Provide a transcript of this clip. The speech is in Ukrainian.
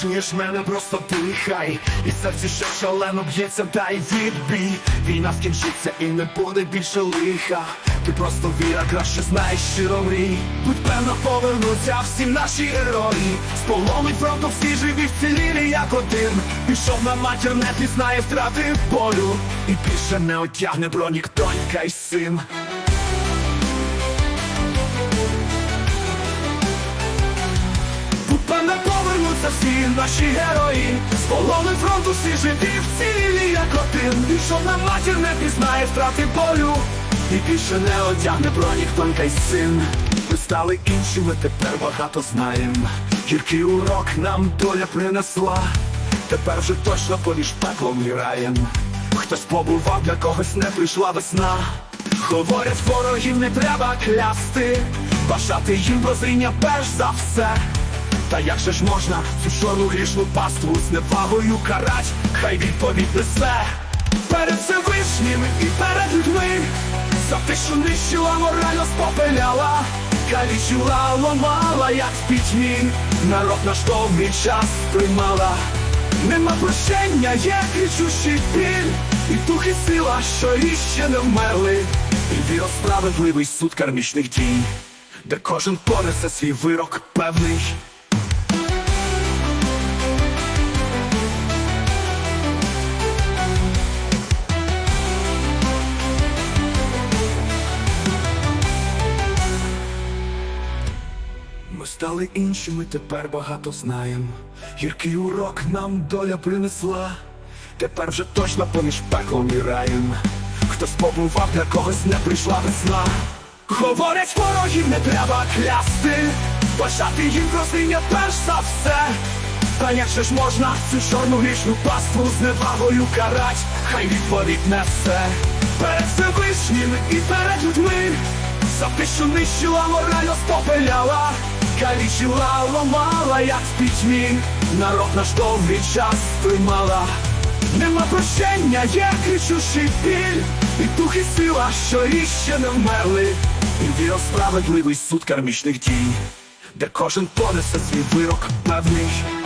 чуєш мене, просто дихай. І серце ще шалено б'ється, дай відбій. Війна скінчиться і не буде більше лиха. Ти просто віра, краще знаєш щиро мрій. Будь певно повернуться всі наші герої. Полону фронту всі живі вцілілі як один. Пішов на матір, не пізнає втрати болю. І більше не одягне бронік, донька й син всі наші герої З полону фронту всі живі вцілілі як один. Пішов на матір, не пізнає втрати болю. І більше не одягне бронік, донька й син. Ми стали іншими, тепер багато знаєм. Гіркий урок нам доля принесла. Тепер вже точно поміж пеклом і раєм. Хтось побував, для когось не прийшла весна. Говорять, ворогів не треба клясти. Бажати їм прозріння перш за все та як же ж можна цю чорну грішну паству з невагою карать, хай відповідь несе. Перед Всевишнім і перед людьми. За те, що нищила, морально спопеляла, калічила, ломала, як в пітьмі, народ наш довгий час тримала. Нема прощення, є кричущий біль, і дух і сила, що іще не вмерли, і віро справедливий суд кармічних дій, де кожен понесе свій вирок певний. Стали іншими, тепер багато знаєм. Гіркий урок нам доля принесла. Тепер вже точно поміж пеклом і раєм. Хтось побував, для когось не прийшла весна. Говорять, ворогів не треба клясти, бажати їм прозріння перш за все. Та як ж можна цю чорну грішну паству з невагою карать, хай відповідь несе перед Всевишнім і перед людьми. За те, що нищила, морально спопеляла, калічила, ломала, як в пітьмі, народ наш довгий час приймала. Нема прощення, є кричущий біль, і дух і сила, що іще не вмерли, і віра справедливий суд кармічних дій, де кожен понесе свій вирок певний.